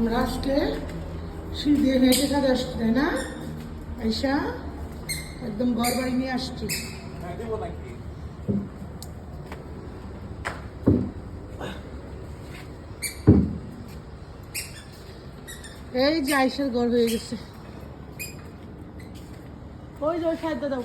আমরা আজকে দিয়ে হেঁটে সাথে আসছি তাই না আইসা একদম ঘর বাড়ি নিয়ে আসছি এই যে আইসার ঘর হয়ে গেছে। ওই যে ওই খাদ্য দাও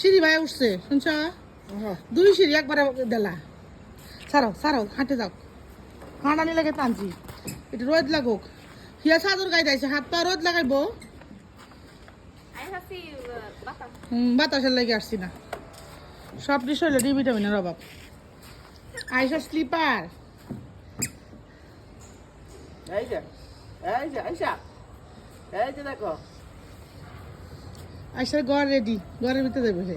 সিঁড়ি ভাই উঠছে শুনছ? দুই সিঁড়ি একবারে দেলা। সারো সারো হাঁটে যাও। হাঁটানি লাগে টানছি। একটু রোদ লাগুক। হিয়া চাদর গাই দিয়েছে হাত পা রোদ লাগাইবো। হুম বাতাসের লাগে আসছি না। সব কিছু হইলে ডি ভিটামিনের অভাব। আইসা স্লিপার। এই যে এই যে আইসা। এই যে দেখো। আইসার ঘর রেডি ঘরের ভিতরে দেবে কি?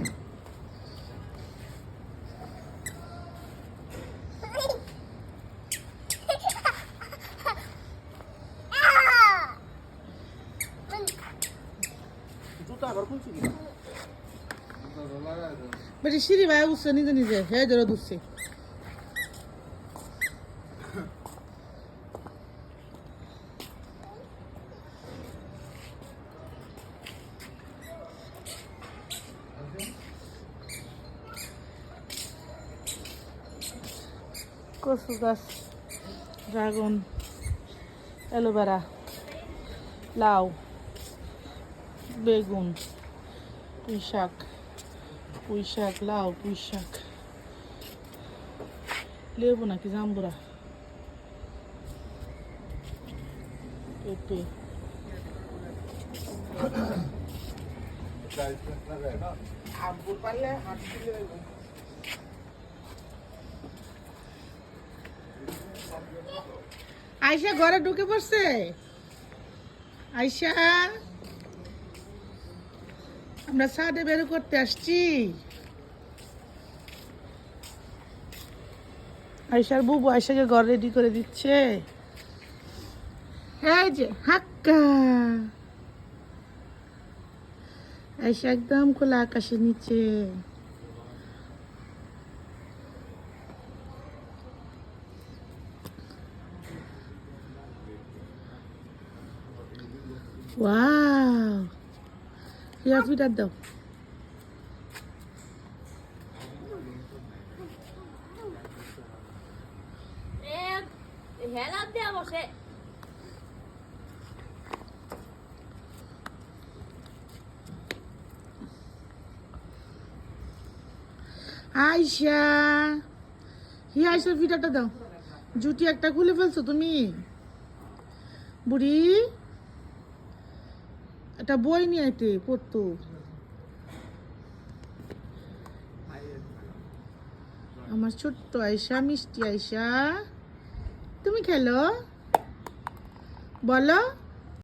বেশি সিঁড়ি ভাই উঠছে নিজে নিজে। হে জোরে দুসছে কচু গাছ ড্রাগন অ্যালোভেরা লাউ বেগুন পুঁই শাক পুঁই শাক লাউ পুঁই শাক লেবু নাকি জাম্বুরা পেঁপে আব্বুর পারলে হাত আয়সা ঘরে ঢুকে পড়ছে। আয়সা আমরা সাদে বের করতে আসছি। আয়সার বুবু আয়সাকে ঘর রেডি করে দিচ্ছে। এই যে, হাক্কা। আয়সা একদম খোলা আকাশের নিচে। ওয়াও হিয়া ফিটার দাও হেলাপ দেওয়া বসে আয়সা হিয়া আয়সার ফিটারটা দাও জুটি একটা খুলে ফেলছো তুমি? বুড়ি? একটা বই নিয়ে আইতে পড়তো আমার ছোট্ট আয়সা মিষ্টি আয়সা তুমি খেলো? বলো।